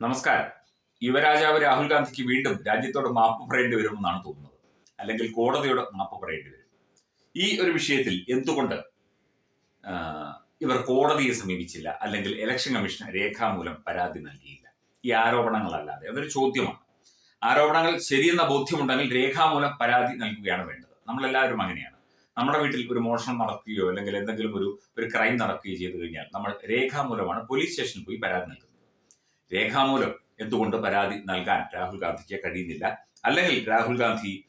നമസ്കാരം. യുവരാജാവ് രാഹുൽ ഗാന്ധിക്ക് വീണ്ടും രാജ്യത്തോട് മാപ്പ് പറയേണ്ടി വരുമെന്നാണ് തോന്നുന്നത്. അല്ലെങ്കിൽ കോടതിയോട് മാപ്പ് പറയേണ്ടി വരും. ഈ ഒരു വിഷയത്തിൽ എന്തുകൊണ്ട് ഇവർ കോടതിയെ സമീപിച്ചില്ല? അല്ലെങ്കിൽ ഇലക്ഷൻ കമ്മീഷന് രേഖാമൂലം പരാതി നൽകിയില്ല? ഈ ആരോപണങ്ങളല്ലാതെ അതൊരു ചോദ്യമാണ്. ആരോപണങ്ങൾ ശരിയെന്ന ബോധ്യമുണ്ടെങ്കിൽ രേഖാമൂലം പരാതി നൽകുകയാണ് വേണ്ടത്. നമ്മളെല്ലാവരും അങ്ങനെയാണ്. നമ്മുടെ വീട്ടിൽ ഒരു മോഷണം നടക്കുകയോ അല്ലെങ്കിൽ എന്തെങ്കിലും ഒരു ഒരു ക്രൈം നടക്കുകയോ ചെയ്തു കഴിഞ്ഞാൽ നമ്മൾ രേഖാമൂലമാണ് പോലീസ് സ്റ്റേഷനിൽ പോയി പരാതി നൽകുന്നത്. രേഖാമൂലം എന്തുകൊണ്ട് പരാതി നൽകാൻ രാഹുൽ ഗാന്ധിക്ക് കഴിയുന്നില്ല? അല്ലെങ്കിൽ രാഹുൽ ഗാന്ധി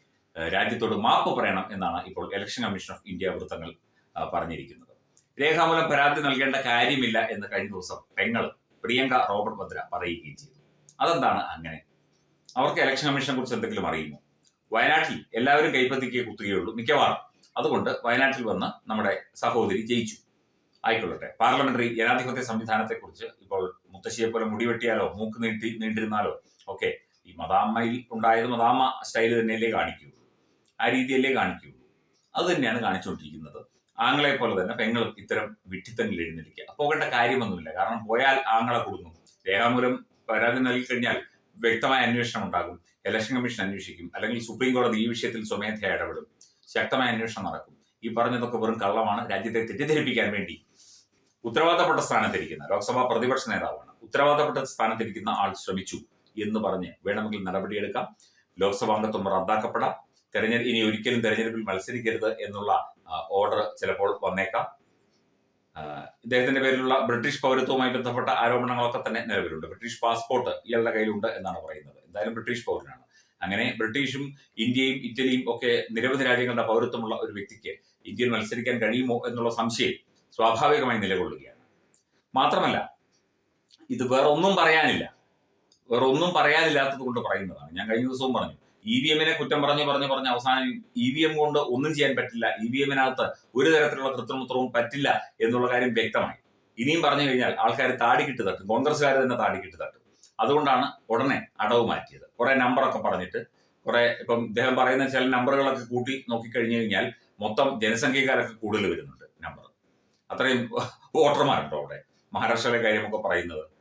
രാജ്യത്തോട് മാപ്പ് പറയണം എന്നാണ് ഇപ്പോൾ ഇലക്ഷൻ കമ്മീഷൻ ഓഫ് ഇന്ത്യ വൃത്തങ്ങൾ പറഞ്ഞിരിക്കുന്നത്. രേഖാമൂലം പരാതി നൽകേണ്ട കാര്യമില്ല എന്ന് കഴിഞ്ഞ ദിവസം പെങ്ങൾ പ്രിയങ്ക റോബർട്ട് ഭദ്ര പറയുകയും ചെയ്തു. അതെന്താണ് അങ്ങനെ? അവർക്ക് ഇലക്ഷൻ കമ്മീഷനെ കുറിച്ച് എന്തെങ്കിലും അറിയുമോ? വയനാട്ടിൽ എല്ലാവരും കൈപ്പത്തിക്ക് കുത്തുകയുള്ളൂ മിക്കവാറും. അതുകൊണ്ട് വയനാട്ടിൽ വന്ന് നമ്മുടെ സഹോദരി ജയിച്ചു. ആയിക്കൊള്ളട്ടെ. പാർലമെന്ററി ജനാധിപത്യ സംവിധാനത്തെക്കുറിച്ച് ഇപ്പോൾ മുത്തശ്ശിയെ പോലെ മുടി വെട്ടിയാലോ മൂക്ക് നീട്ടി നീണ്ടിരുന്നാലോ? ഒക്കെ ഈ മദാമ്മയിൽ ഉണ്ടായത് മദാമ്മ സ്റ്റൈൽ തന്നെയല്ലേ കാണിക്കുകയുള്ളൂ ആ രീതിയല്ലേ കാണിക്കുകയുള്ളൂ അത് തന്നെയാണ് കാണിച്ചുകൊണ്ടിരിക്കുന്നത്. ആങ്ങളെ പോലെ തന്നെ പെങ്ങളും ഇത്തരം വിട്ടിത്തങ്ങളിൽ എഴുന്നേൽക്കുക. പോകേണ്ട കാര്യമൊന്നുമില്ല. കാരണം പോയാൽ ആങ്ങളെ കൊടുക്കും. രേഖാമൂലം പരാതി നൽകി കഴിഞ്ഞാൽ വ്യക്തമായ അന്വേഷണം ഉണ്ടാകും. ഇലക്ഷൻ കമ്മീഷൻ അന്വേഷിക്കും. അല്ലെങ്കിൽ സുപ്രീം കോടതി ഈ വിഷയത്തിൽ സ്വമേധയാ ഇടപെടും. ശക്തമായ അന്വേഷണം നടക്കും. ഈ പറഞ്ഞതൊക്കെ വെറും കള്ളമാണ്. രാജ്യത്തെ തെറ്റിദ്ധരിപ്പിക്കാൻ വേണ്ടി ഉത്തരവാദപ്പെട്ട സ്ഥാനത്തിരിക്കുന്ന ലോക്സഭാ പ്രതിപക്ഷ നേതാവാണ്. ഉത്തരവാദപ്പെട്ട സ്ഥാനത്തിരിക്കുന്ന ആൾ ശ്രമിച്ചു എന്ന് പറഞ്ഞ് വേണമെങ്കിൽ നടപടിയെടുക്കാം. ലോക്സഭാംഗത്വം റദ്ദാക്കപ്പെടാം. തെരഞ്ഞെടുപ്പ് ഇനി ഒരിക്കലും തെരഞ്ഞെടുപ്പിൽ മത്സരിക്കരുത് എന്നുള്ള ഓർഡർ ചിലപ്പോൾ വന്നേക്കാം. ഇദ്ദേഹത്തിന്റെ പേരിലുള്ള ബ്രിട്ടീഷ് പൗരത്വവുമായി ബന്ധപ്പെട്ട ആരോപണങ്ങളൊക്കെ തന്നെ നിലവിലുണ്ട്. ബ്രിട്ടീഷ് പാസ്പോർട്ട് ഇയാളുടെ കയ്യിലുണ്ട് എന്നാണ് പറയുന്നത്. എന്തായാലും ബ്രിട്ടീഷ് പൗരനാണ്. അങ്ങനെ ബ്രിട്ടീഷും ഇന്ത്യയും ഇറ്റലിയും ഒക്കെ നിരവധി രാജ്യങ്ങളുടെ പൗരത്വമുള്ള ഒരു വ്യക്തിക്ക് ഇന്ത്യയിൽ മത്സരിക്കാൻ കഴിയുമോ എന്നുള്ള സംശയം സ്വാഭാവികമായി നിലകൊള്ളുകയാണ്. മാത്രമല്ല ഇത് വേറെ ഒന്നും പറയാനില്ല. വേറെ ഒന്നും പറയാനില്ലാത്തത് കൊണ്ട് പറയുന്നതാണ്. ഞാൻ കഴിഞ്ഞ ദിവസവും പറഞ്ഞു. ഇ വി എമ്മിനെ കുറ്റം പറഞ്ഞു പറഞ്ഞു പറഞ്ഞ് അവസാനം ഇ വി എം കൊണ്ട് ഒന്നും ചെയ്യാൻ പറ്റില്ല. ഇ വി എമ്മിനകത്ത് ഒരു തരത്തിലുള്ള കൃത്രിമത്വവും പറ്റില്ല എന്നുള്ള കാര്യം വ്യക്തമായി. ഇനിയും പറഞ്ഞു കഴിഞ്ഞാൽ ആൾക്കാർ താടിക്കിട്ട് തട്ടും. കോൺഗ്രസ്സുകാർ തന്നെ താടിക്കിട്ട് തട്ടും. അതുകൊണ്ടാണ് ഉടനെ അടവ് മാറ്റിയത്. കുറെ നമ്പറൊക്കെ പറഞ്ഞിട്ട് കുറെ ഇപ്പം ഇദ്ദേഹം പറയുന്ന ചില നമ്പറുകളൊക്കെ കൂട്ടി നോക്കിക്കഴിഞ്ഞു കഴിഞ്ഞാൽ മൊത്തം ജനസംഖ്യക്കാരൊക്കെ കൂടുതൽ വരുന്നുണ്ട് നമ്പർ അത്രയും വോട്ടർമാരുണ്ടോ അവിടെ? മഹാരാഷ്ട്രയിലെ കാര്യമൊക്കെ പറയുന്നത്.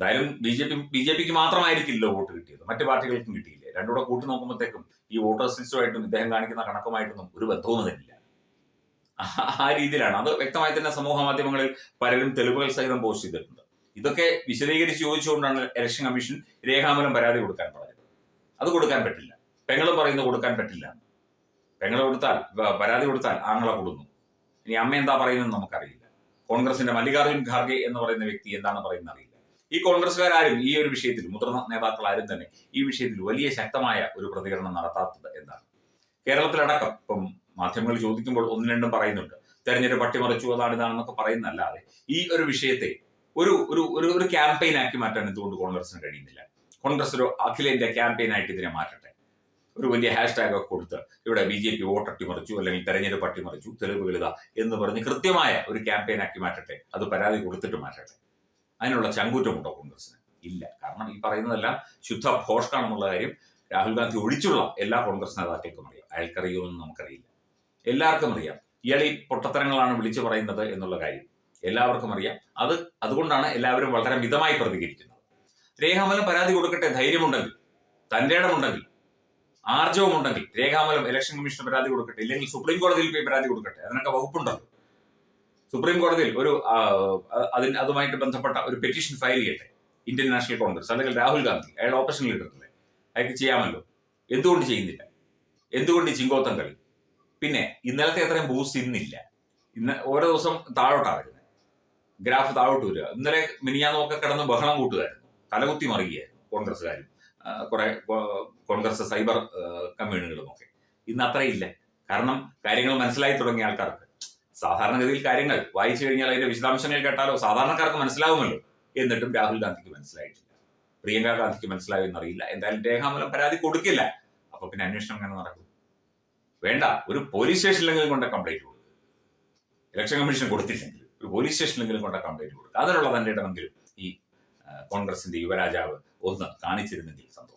എന്തായാലും B J P B J പിക്ക് മാത്രമായിരിക്കില്ല വോട്ട് കിട്ടിയത്. മറ്റു പാർട്ടികൾക്കും കിട്ടിയില്ലേ? രണ്ടുകൂടെ കൂട്ടി നോക്കുമ്പോഴത്തേക്കും ഈ വോട്ടേഴ്സ് ലിസ്റ്റുമായിട്ടും ഇദ്ദേഹം കാണിക്കുന്ന കണക്കുമായിട്ടൊന്നും ഒരു ബന്ധവും തന്നില്ല ആ- രീതിയിലാണ്. അത് വ്യക്തമായി തന്നെ സമൂഹ മാധ്യമങ്ങളിൽ പലരും തെളിവുകൾ സഹിതം പോസ്റ്റ് ചെയ്തിട്ടുണ്ട്. ഇതൊക്കെ വിശദീകരിച്ച് ചോദിച്ചുകൊണ്ടാണ് ഇലക്ഷൻ കമ്മീഷൻ രേഖാമൂലം പരാതി കൊടുക്കാൻ പറഞ്ഞത്. അത് കൊടുക്കാൻ പറ്റില്ല. പെങ്ങളും പറയുന്നത് കൊടുക്കാൻ പറ്റില്ല. പെങ്ങൾ കൊടുത്താൽ പരാതി കൊടുത്താൽ ആങ്ങളെ കൊടുന്നു. ഇനി അമ്മ എന്താ പറയുന്നത് നമുക്കറിയില്ല. കോൺഗ്രസിന്റെ മല്ലികാർജുൻ ഖാർഗെ എന്ന് പറയുന്ന വ്യക്തി എന്താണ് പറയുന്നത് അറിയില്ല. ഈ കോൺഗ്രസ്സുകാരും ഈ ഒരു വിഷയത്തിൽ മുതിർന്ന നേതാക്കൾ ആരും തന്നെ ഈ വിഷയത്തിൽ വലിയ ശക്തമായ ഒരു പ്രതികരണം നടത്താത്തത് എന്നാണ് കേരളത്തിലടക്കം ഇപ്പം മാധ്യമങ്ങൾ ചോദിക്കുമ്പോൾ ഒന്നും രണ്ടും പറയുന്നുണ്ട്. തെരഞ്ഞെടുപ്പ് പട്ടിമറിച്ചു അതാണ് ഇതാണെന്നൊക്കെ പറയുന്നല്ലാതെ ഈ ഒരു വിഷയത്തെ ഒരു ഒരു ഒരു ഒരു ക്യാമ്പയിൻ ആക്കി മാറ്റാൻ എന്തുകൊണ്ട് കോൺഗ്രസിന് കഴിയുന്നില്ല? കോൺഗ്രസ് ഒരു അഖിലേന്ത്യാ ക്യാമ്പയിൻ ആയിട്ട് ഇതിനെ മാറ്റട്ടെ. ഒരു വലിയ ഹാഷ്ടാഗ് ഒക്കെ കൊടുത്ത് ഇവിടെ ബി ജെ പി വോട്ട് അട്ടിമറിച്ചു അല്ലെങ്കിൽ തെരഞ്ഞെടുപ്പ് അട്ടിമറിച്ചു തെളിവുകൾ ഇതാ എന്ന് പറഞ്ഞ് കൃത്യമായ ഒരു ക്യാമ്പയിൻ ആക്കി മാറ്റട്ടെ. അത് പരാതി കൊടുത്തിട്ട് മാറ്റട്ടെ. അതിനുള്ള ചങ്കൂറ്റമുണ്ടോ കോൺഗ്രസിന് ഇല്ല. കാരണം ഈ പറയുന്നതെല്ലാം ശുദ്ധ ഭോഷ്കാണെന്നുള്ള കാര്യം രാഹുൽ ഗാന്ധി ഒഴിച്ചുള്ള എല്ലാ കോൺഗ്രസ് നേതാക്കൾക്കും അറിയാം. അയാൾക്കറിയുമെന്ന് നമുക്കറിയില്ല. എല്ലാവർക്കും അറിയാം. ഇയാൾ ഈ പൊട്ടത്തരങ്ങളാണ് വിളിച്ചു പറയുന്നത് എന്നുള്ള കാര്യം എല്ലാവർക്കും അറിയാം. അത് അതുകൊണ്ടാണ് എല്ലാവരും വളരെ മിതമായി പ്രതികരിക്കുന്നത്. രേഖാമലം പരാതി കൊടുക്കട്ടെ ധൈര്യമുണ്ടെങ്കിൽ തന്റെ ഇടമുണ്ടെങ്കിൽ ആർജവമുണ്ടെങ്കിൽ രേഖാമലം ഇലക്ഷൻ കമ്മീഷന് പരാതി കൊടുക്കട്ടെ ഇല്ലെങ്കിൽ സുപ്രീം കോടതിയിൽ പോയി പരാതി കൊടുക്കട്ടെ അതിനൊക്കെ വകുപ്പുണ്ടല്ലോ. സുപ്രീം കോടതിയിൽ ഒരു അതിന് അതുമായിട്ട് ബന്ധപ്പെട്ട ഒരു പെറ്റീഷൻ ഫയൽ ചെയ്യട്ടെ? ഇന്ത്യൻ നാഷണൽ കോൺഗ്രസ് അല്ലെങ്കിൽ രാഹുൽ ഗാന്ധി. അയാൾ ഓപ്പറേഷൻ ലീഡറല്ലേ അയാൾക്ക് ചെയ്യാമല്ലോ. എന്തുകൊണ്ട് ചെയ്യുന്നില്ല? എന്തുകൊണ്ട് ചിങ്കോത്തം കളി? പിന്നെ ഇന്നലത്തെ അത്രയും ബൂസ്റ്റ് ഇന്നില്ല. ഇന്ന് ഓരോ ദിവസം താഴോട്ടാണ് വരുന്നത്. ഗ്രാഫ് താഴോട്ട് വരിക. ഇന്നലെ മിനിയാന്നൊക്കെ കിടന്ന് ബഹളം കൂട്ടുകയായിരുന്നു. തലകുത്തി മറിയുകയായിരുന്നു കോൺഗ്രസ്സുകാരും കുറെ കോൺഗ്രസ് സൈബർ കമ്മ്യൂണികളും ഒക്കെ ഇന്ന് അത്രയില്ല. കാരണം കാര്യങ്ങൾ മനസ്സിലായി തുടങ്ങിയ ആൾക്കാർക്ക്. സാധാരണഗതിയിൽ കാര്യങ്ങൾ വായിച്ചു കഴിഞ്ഞാൽ അതിന്റെ വിശദാംശങ്ങൾ കേട്ടാലോ? സാധാരണക്കാർക്ക് മനസ്സിലാവുമല്ലോ. എന്നിട്ടും രാഹുൽ ഗാന്ധിക്ക് മനസ്സിലായിട്ടില്ല. പ്രിയങ്ക ഗാന്ധിക്ക് മനസ്സിലായോ എന്നറിയില്ല. എന്തായാലും രേഖാമൂലം പരാതി കൊടുക്കില്ല. അപ്പൊ പിന്നെ അന്വേഷണം എങ്ങനെ നടക്കും? വേണ്ട. ഒരു പോലീസ് സ്റ്റേഷനിലെങ്കിലും കൊണ്ട കംപ്ലൈന്റ് കൊടുക്കുക ഇലക്ഷൻ കമ്മീഷൻ കൊടുത്തില്ലെങ്കിൽ ഒരു പോലീസ് സ്റ്റേഷനിലെങ്കിലും കൊണ്ട കംപ്ലൈന്റ് കൊടുക്കുക അതിനുള്ള തന്റെ ഇടമെങ്കിലും ഈ കോൺഗ്രസിന്റെ യുവരാജാവ് ഒന്ന് കാണിച്ചിരുന്നെങ്കിൽ സന്തോഷം.